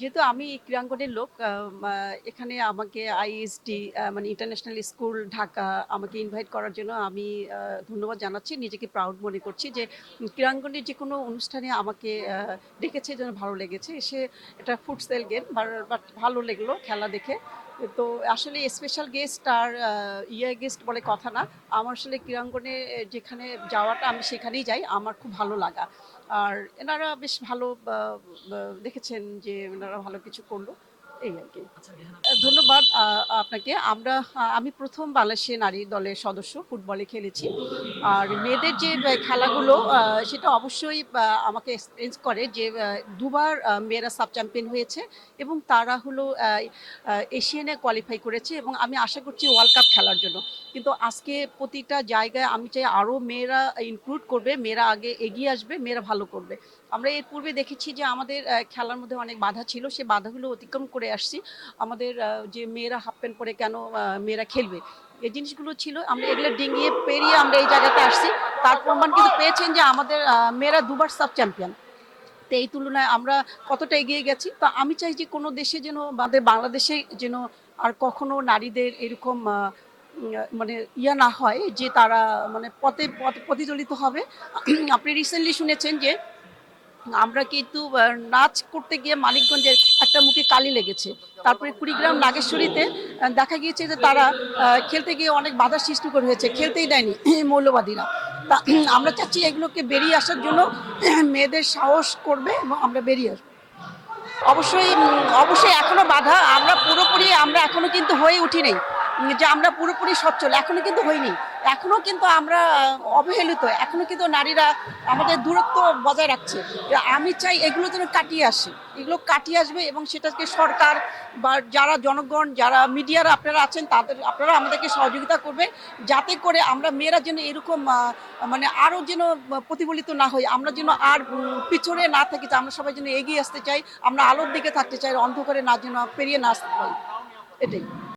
যেহেতু আমি ক্রীড়াঙ্গনের লোক এখানে আমাকে আইএসডি মানে ইন্টারন্যাশনাল স্কুল ঢাকা আমাকে ইনভাইট করার জন্য আমি ধন্যবাদ জানাচ্ছি। নিজেকে প্রাউড মনে করছি যে ক্রীড়াঙ্গনের যে কোনো অনুষ্ঠানে আমাকে ডেকেছে যেন ভালো লেগেছে। সে এটা ফুটসেল গেম বাট ভালো লাগল খেলা দেখে। তো আসলে স্পেশাল গেস্ট আর ইয়ার গেস্ট বলে কথা না। আমার আসলে ক্রীড়াঙ্গনে যেখানে যাওয়াটা আমি সেখানেই যাই, আমার খুব ভালো লাগা। আর এনারা বেশ ভালো দেখেছেন যে এনারা ভালো কিছু করল। এই আর কি। ধন্যবাদ আপনাকে। আমরা আমি প্রথম বাংলাদেশে নারী দলের সদস্য, ফুটবলে খেলেছি। আর মেয়েদের যে খেলাগুলো সেটা অবশ্যই আমাকে এক্সপিরিয়েন্স করে যে দুবার মেয়েরা সাব চ্যাম্পিয়ন হয়েছে এবং তারা হলো এশিয়ানে কোয়ালিফাই করেছে এবং আমি আশা করছি ওয়ার্ল্ড কাপ খেলার জন্য। কিন্তু আজকে প্রতিটা জায়গায় আমি চাই আরও মেয়েরা ইনক্লুড করবে, মেয়েরা আগে এগিয়ে আসবে, মেয়েরা ভালো করবে। আমরা এর পূর্বে দেখেছি যে আমাদের খেলার মধ্যে অনেক বাধা ছিল, সে বাধাগুলো অতিক্রম করে আসছি। আমাদের যে মেয়েরা হাফ প্যান্ট পরে কেন মেয়েরা খেলবে? এই জিনিসগুলো ছিল, আমরা এগুলো ডিঙিয়ে পেরিয়ে আমরা এই জায়গাতে আসছি। তার প্রমাণ কিন্তু পেয়েছেন যে আমাদের মেয়েরা দুবার সাব চ্যাম্পিয়ন। তো এই তুলনায় আমরা কতটা এগিয়ে গেছি। তো আমি চাই যে কোনো দেশে যেন, আমাদের বাংলাদেশে যেন আর কখনো নারীদের এরকম মানে ইয়া না হয় যে তারা মানে পথে পথ- প্রতিচলিত হবে। আপনি রিসেন্টলি শুনেছেন যে আমরা কিন্তু নাচ করতে গিয়ে মানিকগঞ্জের একটা মুখে কালি লেগেছে। তারপরে কুড়িগ্রাম নাগেশ্বরীতে দেখা গিয়েছে যে তারা খেলতে গিয়ে অনেক বাধা সৃষ্টি করে হয়েছে, খেলতেই দেয়নি মৌলবাদীরা। তা, আমরা চাচ্ছি এগুলোকে বেরিয়ে আসার জন্য মেয়েদের সাহস করবে এবং আমরা বেরিয়ে আসব। অবশ্যই অবশ্যই এখনও বাধা, আমরা পুরোপুরি আমরা এখনও কিন্তু হয়ে উঠি নেই যে আমরা পুরোপুরি সচ্ছল, এখনও কিন্তু হইনি এখনও কিন্তু আমরা অবহেলিত, এখনও কিন্তু নারীরা আমাদের দূরত্ব বজায় রাখছে। আমি চাই এগুলো যেন কাটিয়ে আসে। এগুলো কাটিয়ে আসবে এবং সেটাকে সরকার বা যারা জনগণ, যারা মিডিয়ারা আপনারা আছেন, তাদের, আপনারা আমাদেরকে সহযোগিতা করবেন, যাতে করে আমরা মেয়েরা যেন এরকম মানে আরও যেন প্রতিফলিত না হই আমরা যেন আর পিছনে না থাকি আমরা সবাই যেন এগিয়ে আসতে চাই, আমরা আলোর দিকে থাকতে চাই, অন্ধকারে না যেন পেরিয়ে না আসতে পারি এটাই।